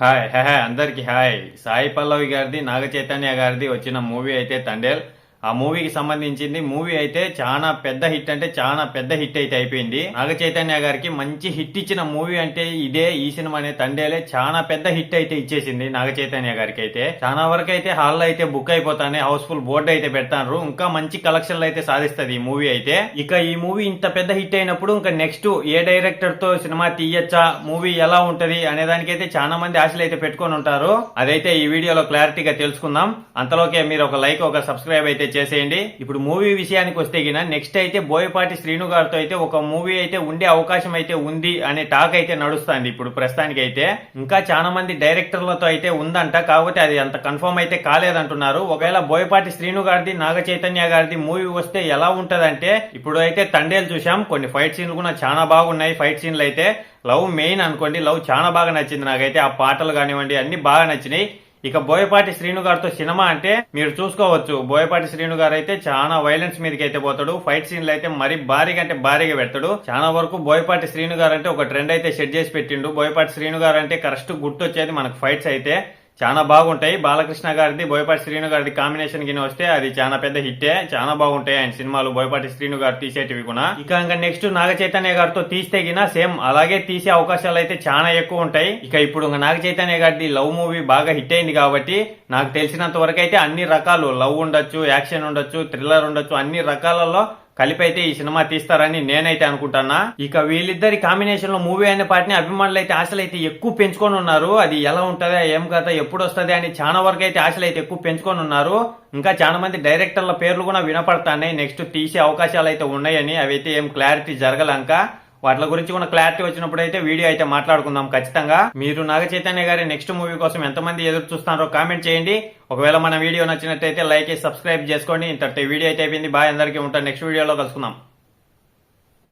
Hi hi hi అందరికి hi. Sai Pallavi గారిది నాగ చైతన్య గారిది వచ్చిన మూవీ అయితే తండేల్. ఆ మూవీకి సంబంధించింది మూవీ అయితే చాలా పెద్ద హిట్ అంటే చాలా పెద్ద హిట్ అయితే అయిపోయింది. నాగ చైతన్య గారికి మంచి హిట్ ఇచ్చిన మూవీ అంటే ఇదే ఈ సినిమా అనే తండేలే చాలా పెద్ద హిట్ అయితే ఇచ్చేసింది నాగ చైతన్య గారికి అయితే. చాలా వరకు అయితే హాల్లో అయితే బుక్ అయిపోతానే హౌస్ఫుల్ బోర్డు అయితే పెడతారు ఇంకా మంచి కలెక్షన్లు అయితే సాధిస్తుంది ఈ మూవీ అయితే. ఇక ఈ మూవీ ఇంత పెద్ద హిట్ అయినప్పుడు ఇంకా నెక్స్ట్ ఏ డైరెక్టర్తో సినిమా తీయచ్చా మూవీ ఎలా ఉంటది అనే దానికైతే చాలా మంది ఆశలు అయితే పెట్టుకొని ఉంటారు. అదైతే ఈ వీడియోలో క్లారిటీగా తెలుసుకుందాం. అంతలోకే మీరు ఒక లైక్ ఒక సబ్స్క్రైబ్ అయితే చేసేయండి. ఇప్పుడు మూవీ విషయానికి వస్తే గిన నెక్స్ట్ అయితే బోయపాటి శ్రీను గారితో అయితే ఒక మూవీ అయితే ఉండే అవకాశం అయితే ఉంది అనే టాక్ అయితే నడుస్తుంది ఇప్పుడు ప్రస్తుతానికి అయితే ఇంకా చాలా మంది డైరెక్టర్లతో అయితే ఉందంట. కాకపోతే అది అంత కన్ఫర్మ్ అయితే కాలేదంటున్నారు. ఒకవేళ బోయపాటి శ్రీను గారిది నాగ చైతన్య గారిది మూవీ వస్తే ఎలా ఉంటదంటే ఇప్పుడు అయితే తండేలు చూసాం కొన్ని ఫైట్ సీన్లు కూడా చాలా బాగున్నాయి. ఫైట్ సీన్లు అయితే లవ్ మెయిన్ అనుకోండి. లవ్ చాలా బాగా నచ్చింది నాకైతే. ఆ పాటలు కానివ్వండి అన్ని బాగా నచ్చినాయి. ఇక బోయపాటి శ్రీను గారితో సినిమా అంటే మీరు చూసుకోవచ్చు. బోయపాటి శ్రీను గారు అయితే చాలా వైలెన్స్ మీదకి అయితే పోతాడు. ఫైట్ సీన్లు అయితే మరి భారీగా అంటే భారీగా పెడతాడు. చాలా వరకు బోయపాటి శ్రీను గారు అంటే ఒక ట్రెండ్ అయితే సెట్ చేసి పెట్టిండు. బోయపాటి శ్రీను గారు అంటే కరెక్ట్ గుర్తొచ్చేది మనకు ఫైట్స్ అయితే. చాలా బాగుంటాయి. బాలకృష్ణ గారిది బోయపాటి శ్రీను గారిది కాంబినేషన్ కింద వస్తే అది చాలా పెద్ద హిట్టే. చాలా బాగుంటాయి ఆయన సినిమాలు. బోయపాటి శ్రీను గారు తీసేటివి కూడా. ఇక ఇంకా నెక్స్ట్ నాగ చైతన్య గారితో తీస్తే గిన సేమ్ అలాగే తీసే అవకాశాలు అయితే చాలా ఎక్కువ ఉంటాయి. ఇక ఇప్పుడు ఇంకా నాగ చైతన్య గారిది లవ్ మూవీ బాగా హిట్ అయింది కాబట్టి నాకు తెలిసినంత వరకు అయితే అన్ని రకాలు లవ్ ఉండొచ్చు యాక్షన్ ఉండొచ్చు థ్రిల్లర్ ఉండొచ్చు అన్ని రకాలలో కలిపి అయితే ఈ సినిమా తీస్తారని నేనైతే అనుకుంటున్నా. ఇక వీళ్ళిద్దరి కాంబినేషన్లో మూవీ అనే పాటిని అభిమానులు అయితే ఆశలు అయితే ఎక్కువ పెంచుకొని ఉన్నారు. అది ఎలా ఉంటుందా ఏం కదా ఎప్పుడు వస్తుంది అని చాలా వరకు అయితే ఆశలు అయితే ఎక్కువ పెంచుకొని ఉన్నారు. ఇంకా చాలా మంది డైరెక్టర్ల పేర్లు కూడా వినపడతాయి నెక్స్ట్ తీసే అవకాశాలు అయితే ఉన్నాయని. అవి అయితే ఏం క్లారిటీ జరగలంక. వాటి గురించి కూడా క్లారిటీ వచ్చినప్పుడు అయితే వీడియో అయితే మాట్లాడుకుందాం. ఖచ్చితంగా మీరు నాగ చైతన్య గారి నెక్స్ట్ మూవీ కోసం ఎంతమంది ఎదురు చూస్తున్నారో కామెంట్ చేయండి. ఒకవేళ మన వీడియో నచ్చినట్టయితే లైక్ చేసి సబ్స్క్రైబ్ చేసుకోండి ఇంతటి వీడియో అయితే అయిపోయింది. బాయ్ అందరికీ ఉంటాను నెక్స్ట్ వీడియోలో కలుసుకుందాం.